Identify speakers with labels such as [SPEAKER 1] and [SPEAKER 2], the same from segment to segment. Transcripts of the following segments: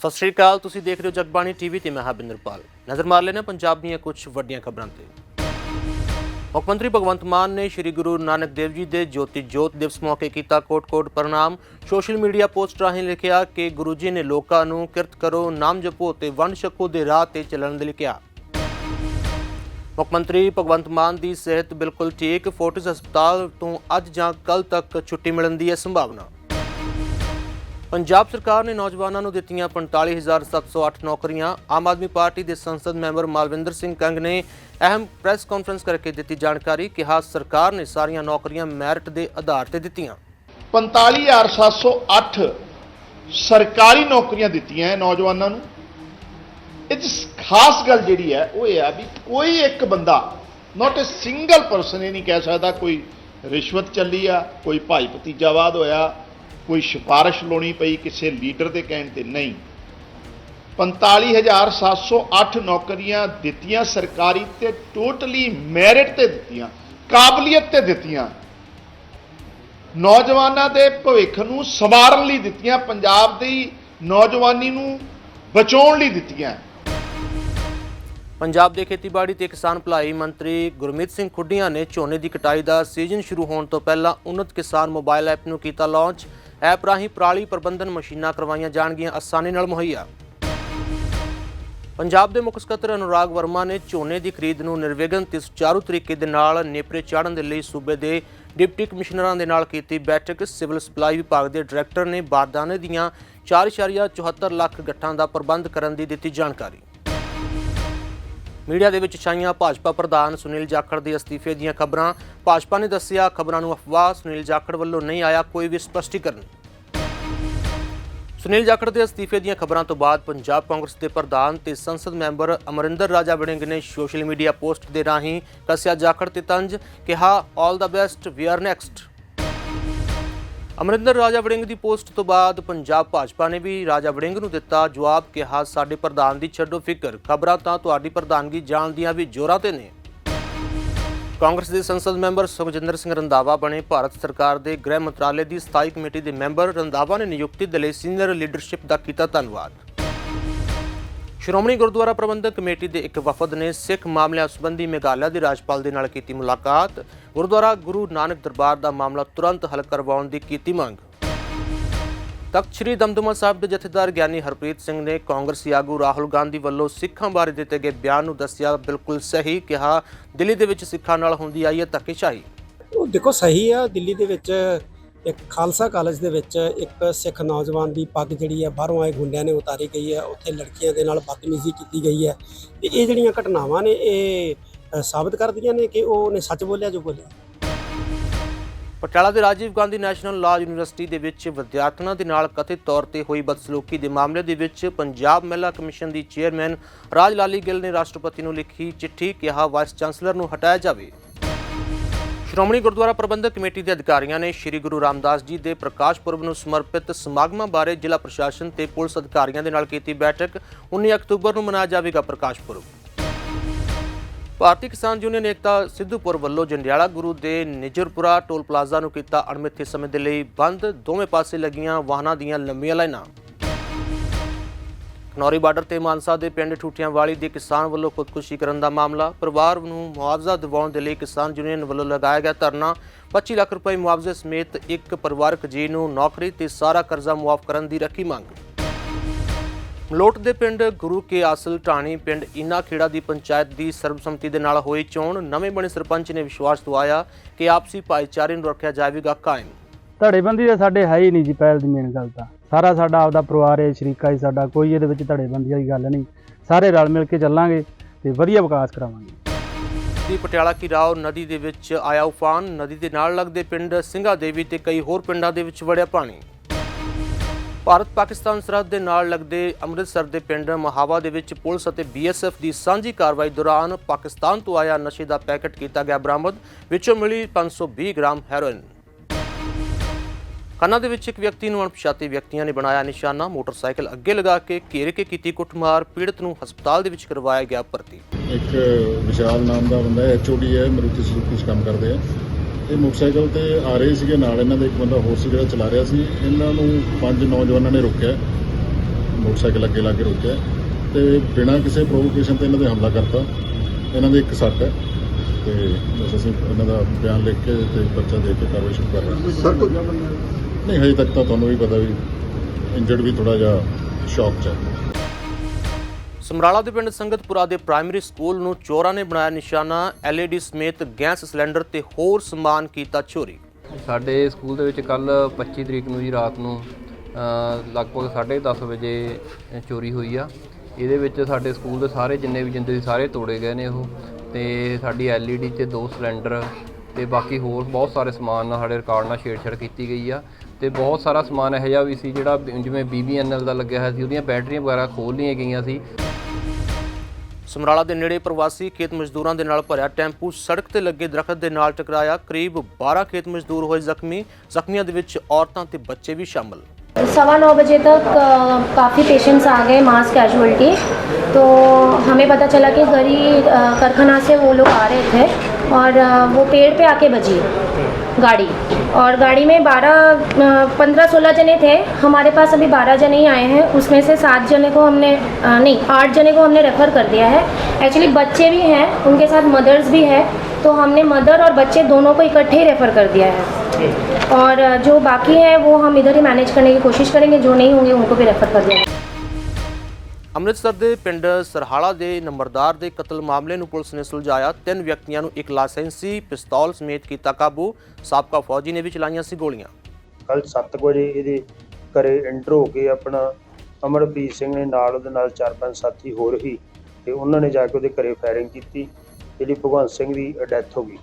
[SPEAKER 1] ਸਤਿ ਸ਼੍ਰੀ ਅਕਾਲ, ਤੁਸੀਂ ਦੇਖ ਰਹੇ ਹੋ ਜਗਬਾਣੀ ਟੀਵੀ ਤੇ ਮੈਂ ਹਾਂ ਬਿੰਦਰਪਾਲ। ਨਜ਼ਰ ਮਾਰ ਲੈਣਾ ਪੰਜਾਬ ਦੀਆਂ ਕੁਝ ਵੱਡੀਆਂ ਖਬਰਾਂ ਤੇ। ਮੁੱਖ ਮੰਤਰੀ ਭਗਵੰਤ ਮਾਨ ਨੇ ਸ੍ਰੀ ਗੁਰੂ ਨਾਨਕ ਦੇਵ ਜੀ ਦੇ ਜੋਤੀ ਜੋਤ ਦਿਵਸ ਮੌਕੇ ਕੀਤਾ ਕੋਟ-ਕੋਟ ਪ੍ਰਣਾਮ। ਸੋਸ਼ਲ ਮੀਡੀਆ ਪੋਸਟ ਰਾਹੀਂ ਲਿਖਿਆ ਕਿ ਗੁਰੂ ਜੀ ਨੇ ਲੋਕਾਂ ਨੂੰ ਕਿਰਤ ਕਰੋ, ਨਾਮ ਜਪੋ ਤੇ ਵੰਡ ਛਕੋ ਦੇ ਰਾਹ ਤੇ ਚੱਲਣ ਦੇ ਲਈ ਕਿਹਾ। ਮੁੱਖ ਮੰਤਰੀ ਭਗਵੰਤ ਮਾਨ ਦੀ ਸਿਹਤ ਬਿਲਕੁਲ ਠੀਕ, ਫੋਰਟਿਸ ਹਸਪਤਾਲ ਤੋਂ ਅੱਜ ਜਾਂ ਕੱਲ ਤੱਕ ਛੁੱਟੀ ਮਿਲਣ ਦੀ ਹੈ ਸੰਭਾਵਨਾ। ਪੰਜਾਬ ਸਰਕਾਰ ਨੇ ਨੌਜਵਾਨਾਂ ਨੂੰ ਦਿੱਤੀਆਂ 45708 ਨੌਕਰੀਆਂ। ਆਮ ਆਦਮੀ ਪਾਰਟੀ ਦੇ ਸੰਸਦ ਮੈਂਬਰ ਮਾਲਵਿੰਦਰ ਸਿੰਘ ਕੰਗ ਨੇ ਅਹਿਮ ਪ੍ਰੈਸ ਕਾਨਫਰੰਸ ਕਰਕੇ ਦਿੱਤੀ ਜਾਣਕਾਰੀ, ਕਿਹਾ ਸਰਕਾਰ ਨੇ ਸਾਰੀਆਂ ਨੌਕਰੀਆਂ ਮੈਰਿਟ ਦੇ ਆਧਾਰ ਤੇ ਦਿੱਤੀਆਂ।
[SPEAKER 2] 45708 ਸਰਕਾਰੀ ਨੌਕਰੀਆਂ ਦਿੱਤੀਆਂ ਹੈ ਨੌਜਵਾਨਾਂ ਨੂੰ। ਇਹ 'ਚ ਖਾਸ ਗੱਲ ਜਿਹੜੀ ਹੈ, ਉਹ ਇਹ ਆ ਵੀ ਕੋਈ ਇੱਕ ਬੰਦਾ ਨਾਟ ਅ ਸਿੰਗਲ ਪਰਸਨ ਇਹ ਨਹੀਂ ਕਹਿ ਸਕਦਾ ਕੋਈ ਰਿਸ਼ਵਤ ਚੱਲੀ ਆ, ਕੋਈ ਭਾਈ ਭਤੀਜਾਵਾਦ ਹੋਇਆ ਕੋਈ ਸਿਫਾਰਿਸ਼ ਲਾਉਣੀ ਪਈ ਕਿਸੇ ਲੀਡਰ ਦੇ ਕਹਿਣ ਤੇ ਨਹੀਂ। 45708 ਨੌਕਰੀਆਂ ਦਿੱਤੀਆਂ ਸਰਕਾਰੀ ਤੇ ਟੋਟਲੀ ਮੈਰਿਟ ਤੇ ਦਿੱਤੀਆਂ, ਕਾਬਲੀਅਤ ਤੇ ਦਿੱਤੀਆਂ। ਨੌਜਵਾਨਾਂ ਦੇ ਭਵਿੱਖ ਨੂੰ ਸਵਾਰਨ ਲਈ ਦਿੱਤੀਆਂ, ਪੰਜਾਬ ਦੀ ਨੌਜਵਾਨੀ ਨੂੰ ਬਚਾਉਣ ਲਈ ਦਿੱਤੀਆਂ।
[SPEAKER 1] ਪੰਜਾਬ ਦੇ ਖੇਤੀਬਾੜੀ ਤੇ ਕਿਸਾਨ ਭਲਾਈ ਮੰਤਰੀ ਗੁਰਮੀਤ ਸਿੰਘ ਖੁੱਡੀਆਂ ਨੇ ਝੋਨੇ ਦੀ ਕਟਾਈ ਦਾ ਸੀਜ਼ਨ ਸ਼ੁਰੂ ਹੋਣ ਤੋਂ ਪਹਿਲਾਂ ਉન્નਤ ਕਿਸਾਨ ਮੋਬਾਈਲ ਐਪ ਨੂੰ ਕੀਤਾ ਲਾਂਚ। ਐਪ ਰਾਹੀਂ ਪਰਾਲੀ ਪ੍ਰਬੰਧਨ ਮਸ਼ੀਨਾਂ ਕਰਵਾਈਆਂ ਜਾਣਗੀਆਂ ਆਸਾਨੀ ਨਾਲ ਮੁਹੱਈਆ। ਪੰਜਾਬ ਦੇ ਮੁੱਖ ਸਕੱਤਰ ਅਨੁਰਾਗ ਵਰਮਾ ਨੇ ਝੋਨੇ ਦੀ ਖਰੀਦ ਨੂੰ ਨਿਰਵਿਘਨ ਤੇ ਸੁਚਾਰੂ ਤਰੀਕੇ ਦੇ ਨਾਲ ਨੇਪਰੇ ਚਾੜਨ ਦੇ ਲਈ ਸੂਬੇ ਦੇ ਡਿਪਟੀ ਕਮਿਸ਼ਨਰਾਂ ਦੇ ਨਾਲ ਕੀਤੀ ਬੈਠਕ। ਸਿਵਲ ਸਪਲਾਈ ਵਿਭਾਗ ਦੇ ਡਾਇਰੈਕਟਰ ਨੇ ਬਾਰਦਾਨੇ ਦੀਆਂ 4.74 ਲੱਖ ਗੱਠਾਂ ਦਾ ਪ੍ਰਬੰਧ ਕਰਨ ਦੀ ਦਿੱਤੀ ਜਾਣਕਾਰੀ। ਮੀਡੀਆ ਦੇ ਵਿੱਚ ਛਾਈਆਂ ਭਾਜਪਾ ਪ੍ਰਧਾਨ ਸੁਨੀਲ ਜਾਖੜ ਦੇ ਅਸਤੀਫੇ ਦੀਆਂ ਖਬਰਾਂ। ਭਾਜਪਾ ਨੇ ਦੱਸਿਆ, ਖਬਰਾਂ ਨੂੰ ਅਫਵਾਹ, ਸੁਨੀਲ ਜਾਖੜ ਵੱਲੋਂ ਨਹੀਂ ਆਇਆ ਕੋਈ ਵੀ ਸਪਸ਼ਟੀਕਰਨ। ਸੁਨੀਲ ਜਾਖੜ ਦੇ ਅਸਤੀਫੇ ਦੀਆਂ ਖਬਰਾਂ ਤੋਂ ਬਾਅਦ ਪੰਜਾਬ ਕਾਂਗਰਸ ਦੇ ਪ੍ਰਧਾਨ ਤੇ ਸੰਸਦ ਮੈਂਬਰ ਅਮਰਿੰਦਰ ਰਾਜਾ ਵੜਿੰਗ ਨੇ ਸੋਸ਼ਲ ਮੀਡੀਆ ਪੋਸਟ ਦੇ ਰਾਹੀਂ ਕੱਸਿਆ ਜਾਖੜ ਤੇ ਤੰਜ ਕਿਹਾ all the best we are next Amarinder, Raja Warring the post ਤੋਂ ਬਾਅਦ ਪੰਜਾਬ ਭਾਜਪਾ ਨੇ ਵੀ ਰਾਜਾ ਵੜਿੰਗ ਨੂੰ ਦਿੱਤਾ ਜਵਾਬ, ਕਿਹਾ, ਸਾਡੇ ਪ੍ਰਧਾਨ ਦੀ ਛੱਡੋ ਫਿਕਰ। ਖਬਰਾਂ ਤਾਂ ਤੁਹਾਡੀ ਪ੍ਰਧਾਨਗੀ ਜਾਣ ਦੀਆਂ ਵੀ ਜ਼ੋਰਾਂ ਤੇ ਨੇ। ਕਾਂਗਰਸ ਦੇ ਸੰਸਦ ਮੈਂਬਰ ਸੁਖਜਿੰਦਰ ਸਿੰਘ ਰੰਧਾਵਾ ਬਣੇ। ਭਾਰਤ ਸਰਕਾਰ ਦੇ ਗ੍ਰਹਿ ਮੰਤਰਾਲੇ ਦੀ ਸਥਾਈ ਕਮੇਟੀ ਦੇ ਮੈਂਬਰ ਰੰਧਾਵਾ ਨੇ ਨਿਯੁਕਤੀ ਦੇ ਲਈ ਸੀਨੀਅਰ ਲੀਡਰਸ਼ਿਪ ਦਾ ਕੀਤਾ ਧੰਨਵਾਦ। ਸ਼੍ਰੋਮਣੀ ਗੁਰਦੁਆਰਾ ਪ੍ਰਬੰਧਕ ਕਮੇਟੀ ਦੇ ਇੱਕ ਵਫਦ ਨੇ ਸਿੱਖ ਮਾਮਲਿਆਂ ਸੰਬੰਧੀ ਮੇਘਾਲਿਆ ਦੇ ਰਾਜਪਾਲ ਦੇ ਨਾਲ ਕੀਤੀ ਮੁਲਾਕਾਤ। ਗੁਰਦੁਆਰਾ ਗੁਰੂ ਨਾਨਕ ਦਰਬਾਰ ਦਾ ਮਾਮਲਾ ਤੁਰੰਤ ਹੱਲ ਕਰਵਾਉਣ ਦੀ ਕੀਤੀ ਮੰਗ। ਤਖਤ ਸ੍ਰੀ ਦਮਦਮਾ ਸਾਹਿਬ ਦੇ ਜਥੇਦਾਰ ਗਿਆਨੀ ਹਰਪ੍ਰੀਤ ਸਿੰਘ ਨੇ ਕਾਂਗਰਸੀ ਆਗੂ ਰਾਹੁਲ ਗਾਂਧੀ ਵੱਲੋਂ ਸਿੱਖਾਂ ਬਾਰੇ ਦਿੱਤੇ ਗਏ ਬਿਆਨ ਨੂੰ ਦੱਸਿਆ ਬਿਲਕੁਲ ਸਹੀ ਕਿਹਾ। ਦਿੱਲੀ ਦੇ ਵਿੱਚ ਸਿੱਖਾਂ ਨਾਲ ਹੁੰਦੀ ਆਈ ਹੈ ਧੱਕੇਸ਼ਾਹੀ।
[SPEAKER 3] ਉਹ ਦੇਖੋ, ਸਹੀ ਆ। ਦਿੱਲੀ ਦੇ ਵਿੱਚ ਇੱਕ ਖਾਲਸਾ ਕਾਲਜ ਦੇ ਵਿੱਚ ਇੱਕ ਸਿੱਖ ਨੌਜਵਾਨ ਦੀ ਪੱਗ ਜਿਹੜੀ ਹੈ ਬਾਹਰੋਂ ਆਏ ਗੁੰਡਿਆਂ ਨੇ ਉਤਾਰੀ ਗਈ ਹੈ, ਉੱਥੇ ਲੜਕੀਆਂ ਦੇ ਨਾਲ ਬਦਤਮੀਜ਼ੀ ਕੀਤੀ ਗਈ ਹੈ। ਤੇ ਇਹ ਜਿਹੜੀਆਂ ਘਟਨਾਵਾਂ ਨੇ, ਇਹ ਸਾਬਤ ਕਰਦੀਆਂ ਨੇ ਕਿ ਉਹਨੇ ਸੱਚ ਬੋਲਿਆ ਜੋ ਬੋਲਿਆ?
[SPEAKER 1] ਪਟਿਆਲਾ ਦੇ Rajiv Gandhi national law university ਦੇ ਵਿੱਚ ਵਿਦਿਆਰਥਣਾਂ ਦੇ ਨਾਲ ਕਥਿਤ ਤੌਰ ਤੇ ਹੋਈ ਬਦਸਲੂਕੀ ਦੇ ਮਾਮਲੇ ਦੇ ਵਿੱਚ ਪੰਜਾਬ ਮਹਿਲਾ ਕਮਿਸ਼ਨ ਦੀ ਚੇਅਰਮੈਨ ਰਾਜ ਲਾਲੀ ਗਿੱਲ ਨੇ ਰਾਸ਼ਟਰਪਤੀ ਨੂੰ ਲਿਖੀ ਚਿੱਠੀ ਕਿਹਾ, ਵਾਈਸ ਚਾਂਸਲਰ ਨੂੰ ਹਟਾਇਆ ਜਾਵੇ। ਸ਼੍ਰੋਮਣੀ ਗੁਰਦੁਆਰਾ ਪ੍ਰਬੰਧਕ ਕਮੇਟੀ ਦੇ ਅਧਿਕਾਰੀਆਂ ਨੇ ਸ੍ਰੀ ਗੁਰੂ ਰਾਮਦਾਸ ਜੀ ਦੇ ਪ੍ਰਕਾਸ਼ ਪੁਰਬ ਨੂੰ ਸਮਰਪਿਤ ਸਮਾਗਮਾਂ ਬਾਰੇ ਜ਼ਿਲ੍ਹਾ ਪ੍ਰਸ਼ਾਸਨ ਤੇ ਪੁਲਿਸ ਅਧਿਕਾਰੀਆਂ ਦੇ ਨਾਲ ਕੀਤੀ ਬੈਠਕ। 19 ਅਕਤੂਬਰ ਨੂੰ ਮਨਾਇਆ ਜਾਵੇਗਾ ਪ੍ਰਕਾਸ਼ ਪੁਰਬ। ਭਾਰਤੀ ਕਿਸਾਨ ਯੂਨੀਅਨ ਏਕਤਾ ਸਿੱਧੂਪੁਰ ਵੱਲੋਂ ਜੰਡਿਆਲਾ ਗੁਰੂ ਦੇ ਨਿਜਰਪੁਰਾ ਟੋਲ ਪਲਾਜ਼ਾ ਨੂੰ ਕੀਤਾ ਅਣਮਿੱਥੇ ਸਮੇਂ ਦੇ ਲਈ ਬੰਦ। ਦੋਵੇਂ ਪਾਸੇ ਲੱਗੀਆਂ ਵਾਹਨਾਂ ਦੀਆਂ ਲੰਮੀਆਂ ਲਾਈਨਾਂ। ਖਨੌਰੀ ਬਾਰਡਰ ਤੇ ਮਾਨਸਾ ਦੇ ਪਿੰਡ ਠੂਠੀਆਂ ਵਾਲੀ ਦੇ ਕਿਸਾਨ ਵੱਲੋਂ ਖੁਦਕੁਸ਼ੀ ਕਰਨ ਦਾ ਮਾਮਲਾ। ਪਰਿਵਾਰ ਨੂੰ ਮੁਆਵਜ਼ਾ ਦਿਵਾਉਣ ਦੇ ਲਈ ਕਿਸਾਨ ਯੂਨੀਅਨ ਵੱਲੋਂ ਲਗਾਇਆ ਗਿਆ ਧਰਨਾ। 25 ਲੱਖ ਰੁਪਏ ਮੁਆਵਜ਼ੇ ਸਮੇਤ ਇੱਕ ਪਰਿਵਾਰਕ ਜੀ ਨੂੰ ਨੌਕਰੀ ਤੇ ਸਾਰਾ ਕਰਜ਼ਾ ਮੁਆਫ ਕਰਨ ਦੀ ਰੱਖੀ ਮੰਗ। ਮਲੋਟ ਦੇ ਪਿੰਡ ਗੁਰੂ ਕੇ ਆਸਲ ਢਾਣੀ ਪਿੰਡ ਇਨਾ ਖੇੜਾ ਦੀ ਪੰਚਾਇਤ ਦੀ ਸਰਬਸੰਮਤੀ ਦੇ ਨਾਲ ਹੋਈ ਚੋਣ। ਨਵੇਂ ਬਣੇ ਸਰਪੰਚ ਨੇ ਵਿਸ਼ਵਾਸ ਦਵਾਇਆ ਕਿ ਆਪਸੀ ਭਾਈਚਾਰੇ ਨੂੰ ਰੱਖਿਆ ਜਾਵੇਗਾ ਕਾਇਮ।
[SPEAKER 4] ਧੜੇਬੰਦੀ ਤਾਂ ਸਾਡੇ ਹੈ ਹੀ ਨਹੀਂ ਜੀ, ਪਹਿਲ ਦੀ ਮੇਨ ਗੱਲ ਤਾਂ। ਸਾਰਾ ਸਾਡਾ ਆਪਦਾ ਪਰਿਵਾਰ ਹੈ, ਸ਼ਰੀਕਾ ਹੀ ਸਾਡਾ, ਕੋਈ ਇਹਦੇ ਵਿੱਚ ਧੜੇਬੰਦੀ ਵਾਲੀ ਗੱਲ ਨਹੀਂ। ਸਾਰੇ ਰਲ ਮਿਲ ਕੇ ਚੱਲਾਂਗੇ ਤੇ ਵਧੀਆ ਵਿਕਾਸ ਕਰਾਵਾਂਗੇ।
[SPEAKER 1] ਦੀ ਪਟਿਆਲਾ ਕੀ ਰਾਓ ਨਦੀ ਦੇ ਵਿੱਚ ਆਇਆ ਉਫਾਨ, ਨਦੀ ਦੇ ਨਾਲ ਲੱਗਦੇ ਪਿੰਡ ਸਿੰਘਾ ਦੇਵੀ ਤੇ ਕਈ ਹੋਰ ਪਿੰਡਾਂ ਦੇ ਵਿੱਚ ਵੜਿਆ ਪਾਣੀ। ਭਾਰਤ ਪਾਕਿਸਤਾਨ ਸਰਹੱਦ ਦੇ ਨਾਲ ਲੱਗਦੇ ਅੰਮ੍ਰਿਤਸਰ ਦੇ ਪਿੰਡ ਮਹਾਵਾ ਦੇ ਵਿੱਚ ਪੁਲਿਸ ਅਤੇ ਬੀਐਸਐਫ ਦੀ ਸਾਂਝੀ ਕਾਰਵਾਈ ਦੌਰਾਨ ਪਾਕਿਸਤਾਨ ਤੋਂ ਆਇਆ ਨਸ਼ੇ ਦਾ ਪੈਕੇਟ ਕੀਤਾ ਗਿਆ ਬਰਾਮਦ, ਵਿੱਚੋਂ ਮਿਲੀ 520 ਗ੍ਰਾਮ ਹੈਰੋਇਨ। ਖੰਨਾ ਦੇ ਵਿੱਚ ਇੱਕ ਵਿਅਕਤੀ ਨੂੰ ਅਣਪਛਾਤੇ ਵਿਅਕਤੀਆਂ ਨੇ ਬਣਾਇਆ ਨਿਸ਼ਾਨਾ ਮੋਟਰਸਾਈਕਲ ਅੱਗੇ ਲਗਾ ਕੇ ਘੇਰ ਕੇ ਕੀਤੀ ਕੁੱਟਮਾਰ ਪੀੜਤ ਨੂੰ ਹਸਪਤਾਲ ਦੇ ਵਿੱਚ ਕਰਵਾਇਆ ਗਿਆ ਭਰਤੀ।
[SPEAKER 5] ਇੱਕ ਵਿਸ਼ਾਲ ਨਾਮ ਦਾ ਬੰਦਾ ਹੈ ਐਚਓਡੀ ਹੈ ਮਰੂਤੀ ਸੁਜ਼ੂਕੀ 'ਚ ਕੰਮ ਕਰਦੇ ਆ। ਇਹ ਮੋਟਰਸਾਈਕਲ ਤੇ ਆ ਰਹੇ ਸੀਗੇ ਨਾਲ ਇਹਨਾਂ ਦਾ ਇੱਕ ਬੰਦਾ ਹੋਰ ਸੀ ਜਿਹੜਾ ਚਲਾ ਰਿਹਾ ਸੀ। ਇਹਨਾਂ ਨੂੰ ਪੰਜ ਨੌਜਵਾਨਾਂ ਨੇ ਰੋਕਿਆ ਮੋਟਰਸਾਈਕਲ ਅੱਗੇ ਲਾ ਕੇ ਰੋਕਿਆ ਤੇ ਬਿਨਾਂ ਕਿਸੇ ਪ੍ਰੋਵੋਕੇਸ਼ਨ ਤੇ ਇਹਨਾਂ ਦੇ ਹਮਲਾ ਕਰਤਾ। ਇਹਨਾਂ ਦੇ ਇੱਕ ਸੱਟ ਹੈ ਤੇ ਬਸ ਅਸੀਂ ਇਹਨਾਂ ਦਾ ਬਿਆਨ ਲਿਖ ਕੇ ਤੇ ਪਰਚਾ ਦੇ ਕੇ ਕਾਰਵਾਈ ਸ਼ੁਰੂ ਕਰ ਰਹੇ ਹਾਂ।
[SPEAKER 2] ਸਰ
[SPEAKER 5] ਨਹੀਂ ਹਜੇ ਤੱਕ ਤਾਂ ਤੁਹਾਨੂੰ ਵੀ ਪਤਾ ਵੀ ਇੰਜਰਡ ਵੀ ਥੋੜਾ ਜਿਹਾ ਸ਼ੌਕ ਚ ਹੈ
[SPEAKER 1] ਸਮਰਾਲਾ ਦੇ ਪਿੰਡ ਸੰਗਤਪੁਰਾ ਦੇ ਪ੍ਰਾਇਮਰੀ ਸਕੂਲ ਨੂੰ ਚੋਰਾਂ ਨੇ ਬਣਾਇਆ ਨਿਸ਼ਾਨਾ LED ਸਮੇਤ ਗੈਸ ਸਿਲੰਡਰ ਤੇ ਹੋਰ ਸਮਾਨ ਕੀਤਾ ਚੋਰੀ।
[SPEAKER 6] ਸਾਡੇ ਸਕੂਲ ਦੇ ਵਿੱਚ ਕੱਲ 25 ਤਰੀਕ ਨੂੰ ਜੀ ਰਾਤ ਨੂੰ ਅ, ਲਗਭਗ 10:30 ਵਜੇ ਚੋਰੀ ਹੋਈ ਆ। ਇਹਦੇ ਵਿੱਚ ਸਾਡੇ ਸਕੂਲ ਦੇ ਸਾਰੇ ਜਿੰਨੇ ਵੀ ਜਿੰਦੇ ਸੀ ਸਾਰੇ ਤੋੜੇ ਗਏ ਨੇ ਉਹ। ਤੇ ਸਾਡੀ LED ਤੇ ਦੋ ਸਿਲੰਡਰ ਤੇ ਬਾਕੀ ਹੋਰ ਬਹੁਤ ਸਾਰੇ ਸਮਾਨ ਨਾਲ ਸਾਡੇ ਰਿਕਾਰਡ ਨਾਲ ਛੇੜਛਾੜ ਕੀਤੀ ਗਈ ਆ। ਤੇ ਬਹੁਤ ਸਾਰਾ ਸਮਾਨ ਇਹੋ ਜਿਹਾ ਵੀ ਸੀ ਜਿਹੜਾ ਬ- ਜਿਵੇਂ BBNL ਦਾ ਲੱਗਿਆ ਹੋਇਆ ਸੀ ਉਹਦੀਆਂ ਬੈਟਰੀਆਂ ਵਗੈਰਾ ਖੋਲ ਲਈਆਂ ਗਈਆਂ ਸੀ
[SPEAKER 1] ਸਮਰਾਲਾ ਦੇ ਨੇੜੇ ਪ੍ਰਵਾਸੀ ਖੇਤ ਮਜ਼ਦੂਰਾਂ ਦੇ ਨਾਲ ਭਰਿਆ ਟੈਂਪੂ ਸੜਕ ਤੇ ਲੱਗੇ ਦਰਖਤ ਦੇ ਨਾਲ ਟਕਰਾਇਆ ਕਰੀਬ 12 ਖੇਤ ਮਜ਼ਦੂਰ ਹੋਏ ਜ਼ਖਮੀ ਜ਼ਖਮੀਆਂ ਦੇ ਵਿੱਚ ਔਰਤਾਂ ਤੇ ਬੱਚੇ ਵੀ ਸ਼ਾਮਲ
[SPEAKER 7] सवा नौ बजे तक काफ़ी पेशेंट्स आ गए मास कैजुअलिटी तो हमें पता चला कि गरी अ, कारखाना से वो लोग आ रहे थे और अ, वो पेड़ पे आके बजी गाड़ी और गाड़ी में बारह पंद्रह सोलह जने थे। हमारे पास अभी बारह जने ही आए हैं। उसमें से सात जने को हमने अ, नहीं आठ जने को हमने रेफ़र कर दिया है। एक्चुअली बच्चे भी हैं उनके साथ मदर्स भी है। तो हमने मदर और बच्चे दोनों को इकट्ठे ही रेफ़र कर दिया है। और जो बाकी हैं वो हम इधर ही मैनेज करने की कोशिश करेंगे। जो नहीं होंगे उनको भी रेफ़र कर देंगे
[SPEAKER 1] ਅੰਮ੍ਰਿਤਸਰ ਦੇ ਪਿੰਡ ਸਰਹਾਲਾ ਦੇ ਨੰਬਰਦਾਰ ਦੇ ਕਤਲ ਮਾਮਲੇ ਨੂੰ ਪੁਲਿਸ ਨੇ ਸੁਲਝਾਇਆ। ਤਿੰਨ ਵਿਅਕਤੀਆਂ ਨੂੰ ਇੱਕ ਲਾਇਸੈਂਸੀ ਪਿਸਤੌਲ ਸਮੇਤ ਕੀਤਾ ਕਾਬੂ। ਸਾਬਕਾ ਫੌਜੀ ਨੇ ਵੀ ਚਲਾਈਆਂ ਸੀ ਗੋਲੀਆਂ।
[SPEAKER 8] ਕੱਲ 7 ਵਜੇ ਇਹਦੇ ਘਰੇ ਐਂਟਰ ਹੋ ਕੇ ਆਪਣਾ ਅਮਰਪ੍ਰੀਤ ਸਿੰਘ ਨੇ ਨਾਲ ਉਹਦੇ ਨਾਲ ਚਾਰ ਪੰਜ ਸਾਥੀ ਹੋਰ ਹੀ ਤੇ ਉਹਨਾਂ ਨੇ ਜਾ ਕੇ ਉਹਦੇ ਘਰੇ ਫਾਇਰਿੰਗ ਕੀਤੀ, ਜਿਹੜੀ ਭਗਵੰਤ ਸਿੰਘ ਦੀ ਡੈਥ ਹੋ ਗਈ।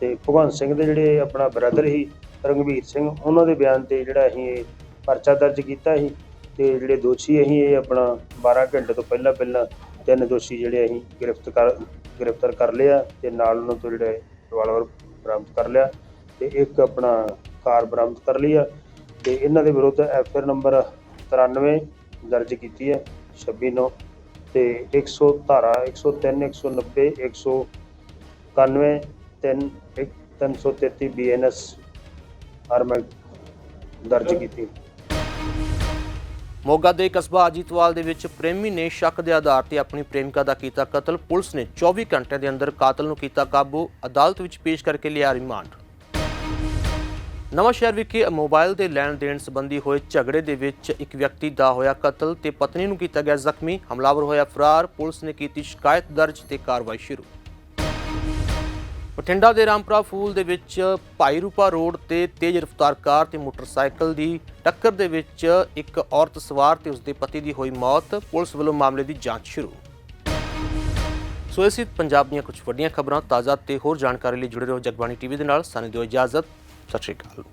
[SPEAKER 8] ਤੇ ਭਗਵੰਤ ਸਿੰਘ ਦੇ ਜਿਹੜੇ ਆਪਣਾ ਬ੍ਰਦਰ ਸੀ ਰੰਗਵੀਰ ਸਿੰਘ, ਉਹਨਾਂ ਦੇ ਬਿਆਨ ਤੇ ਜਿਹੜਾ ਅਸੀਂ ਇਹ ਪਰਚਾ ਦਰਜ ਕੀਤਾ ਸੀ। ਤੇ ਜਿਹੜੇ ਦੋਸ਼ੀ ਅਸੀਂ, ਇਹ ਆਪਣਾ 12 ਘੰਟੇ ਤੋਂ ਪਹਿਲਾਂ ਪਹਿਲਾਂ ਤਿੰਨ ਦੋਸ਼ੀ ਜਿਹੜੇ ਅਸੀਂ ਗ੍ਰਿਫਤ ਕਰ, ਗ੍ਰਿਫਤਾਰ ਕਰ ਲਿਆ ਤੇ ਨਾਲ ਉਹਨਾਂ ਤੋਂ ਜਿਹੜੇ ਰਿਵਾਲਵਰ ਬਰਾਮਦ ਕਰ ਲਿਆ ਤੇ ਇੱਕ ਆਪਣਾ ਕਾਰ ਬਰਾਮਦ ਕਰ ਲਈ ਆ ਤੇ ਇਹਨਾਂ ਦੇ ਵਿਰੁੱਧ ਐਫ ਆਰ ਨੰਬਰ 93 ਦਰਜ ਕੀਤੀ ਹੈ 26 ਨੌ ਤੇ 100 ਧਾਰਾ 103 190 191 3 333 ਬੀਐਨਐਸ ਆਰਮਡ ਦਰਜ ਕੀਤੀ।
[SPEAKER 1] ਮੋਗਾ ਦੇ ਕਸਬਾ ਅਜੀਤਵਾਲ ਦੇ ਵਿੱਚ ਪ੍ਰੇਮੀ ਨੇ ਸ਼ੱਕ ਦੇ ਆਧਾਰ ਤੇ ਆਪਣੀ ਪ੍ਰੇਮਿਕਾ ਦਾ ਕੀਤਾ ਕਤਲ। ਪੁਲਿਸ ਨੇ 24 ਘੰਟਿਆਂ ਦੇ ਅੰਦਰ ਕਾਤਲ ਨੂੰ ਕੀਤਾ ਕਾਬੂ। ਅਦਾਲਤ ਵਿੱਚ ਪੇਸ਼ ਕਰਕੇ ਲਿਆ ਰਿਮਾਂਡ। ਨਵਾਂ ਸ਼ਹਿਰ ਵਿਖੇ ਮੋਬਾਈਲ ਦੇ ਲੈਣ ਦੇਣ ਸੰਬੰਧੀ ਹੋਏ ਝਗੜੇ ਦੇ ਵਿੱਚ ਇੱਕ ਵਿਅਕਤੀ ਦਾ ਹੋਇਆ ਕਤਲ ਤੇ ਪਤਨੀ ਨੂੰ ਕੀਤਾ ਗਿਆ ਜ਼ਖਮੀ। ਹਮਲਾਵਰ ਹੋਇਆ ਫਰਾਰ। ਪੁਲਿਸ ਨੇ ਕੀਤੀ ਸ਼ਿਕਾਇਤ ਦਰਜ ਤੇ ਕਾਰਵਾਈ ਸ਼ੁਰੂ। ਬਠਿੰਡਾ ਦੇ ਰਾਮਪੁਰਾ ਫੂਲ ਦੇ ਵਿੱਚ ਭਾਈ ਰੂਪਾ ਰੋਡ ਤੇ ਤੇਜ਼ ਰਫ਼ਤਾਰ ਕਾਰ ਤੇ ਮੋਟਰਸਾਈਕਲ ਦੀ ਟੱਕਰ ਦੇ ਵਿੱਚ ਇੱਕ ਔਰਤ ਸਵਾਰ ਤੇ ਉਸਦੇ ਪਤੀ ਦੀ ਹੋਈ ਮੌਤ। ਪੁਲਿਸ ਵੱਲੋਂ ਮਾਮਲੇ ਦੀ ਜਾਂਚ ਸ਼ੁਰੂ। ਸੋ ਇਹ ਪੰਜਾਬ ਦੀਆਂ ਕੁਝ ਵੱਡੀਆਂ ਖਬਰਾਂ। ਤਾਜ਼ਾ ਤੇ ਹੋਰ ਜਾਣਕਾਰੀ ਲਈ ਜੁੜੇ ਰਹੋ ਜਗਬਾਣੀ ਟੀਵੀ ਦੇ ਨਾਲ। ਸਾਨੂੰ ਦਿਓ ਇਜਾਜ਼ਤ। ਸਤਿ ਸ਼੍ਰੀ ਅਕਾਲ।